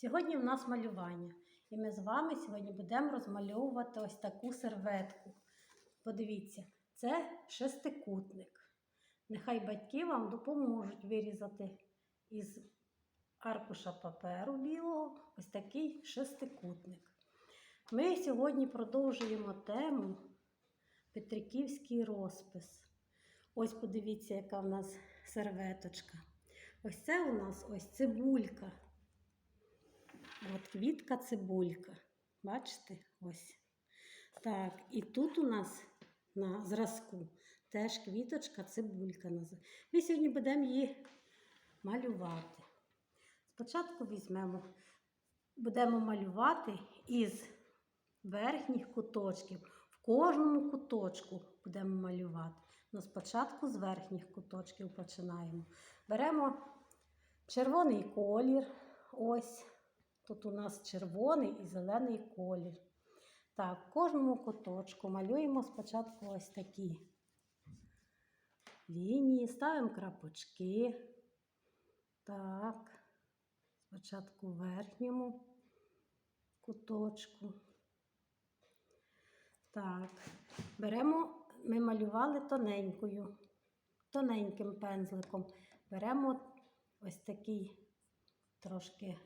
Сьогодні в нас малювання, і ми з вами сьогодні будемо розмальовувати ось таку серветку. Подивіться, це шестикутник. Нехай батьки вам допоможуть вирізати із аркуша паперу білого ось такий шестикутник. Ми сьогодні продовжуємо тему Петриківський розпис. Ось подивіться, яка в нас серветочка. Ось це у нас ось цибулька. От квітка цибулька. Бачите? Ось. Так, і тут у нас на зразку теж квіточка цибулька. Ми сьогодні будемо її малювати. Спочатку візьмемо, будемо малювати із верхніх куточків. В кожному куточку будемо малювати. Ну, спочатку з верхніх куточків починаємо. Беремо червоний колір. Ось. Тут у нас червоний і зелений колір. Так, кожному куточку малюємо спочатку ось такі лінії, ставимо крапочки. Так, спочатку верхньому куточку. Так, беремо, ми малювали тоненькою, тоненьким пензликом. Беремо ось такий трошки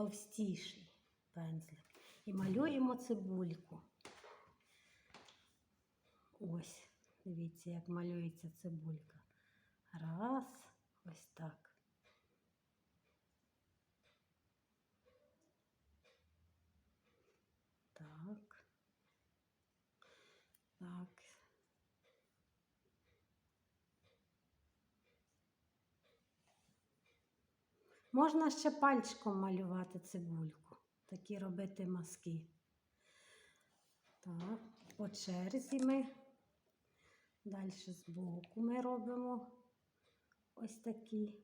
товстіший пензлик. І малюємо цибульку. Ось, дивіться, як малюється цибулька. Раз, ось так. Так. Можна ще пальчиком малювати цибульку, такі робити мазки. Так, по черзі ми. Далі збоку ми робимо ось такі.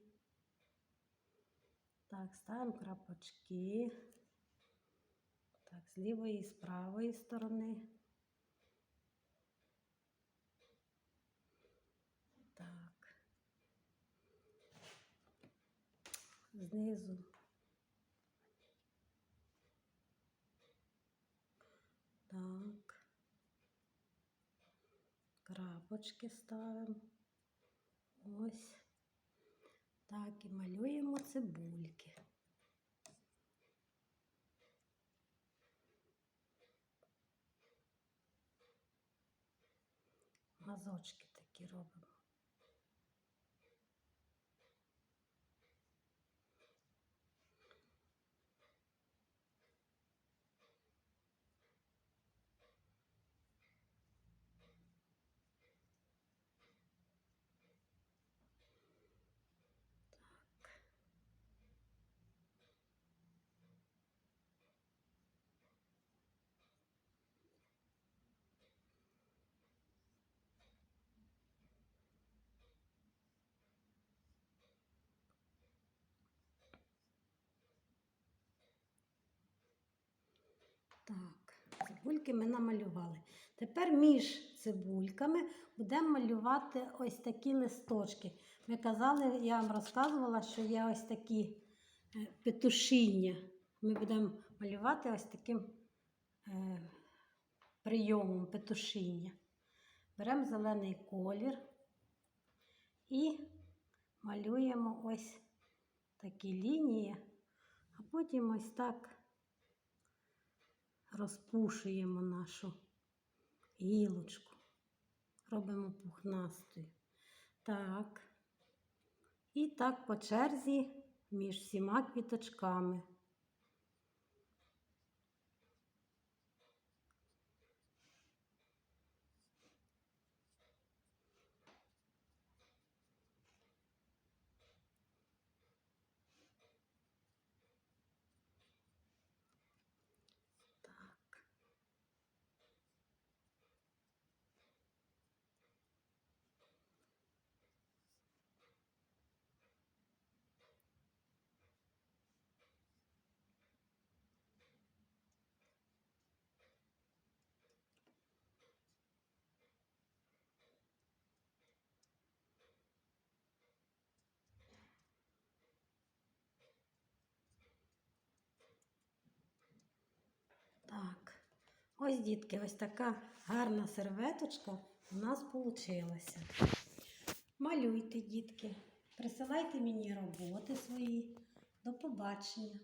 Так, ставимо крапочки. Так, з лівої і з правої сторони. Так. Знизу. Так. Крапочки ставимо. Ось. Так, і малюємо цибульки. Мазочки такі робимо. Так, цибульки ми намалювали. Тепер між цибульками будемо малювати ось такі листочки. Ми казали, я вам розказувала, що є ось такі е, петушіння. Ми будемо малювати ось таким е, прийомом петушіння. Беремо зелений колір і малюємо ось такі лінії, а потім ось так розпушуємо нашу гілочку, робимо пухнастою. Так. І так по черзі між всіма квіточками. Так. Ось, дітки, ось така гарна серветочка у нас вийшла. Малюйте, дітки, присилайте мені роботи свої. До побачення.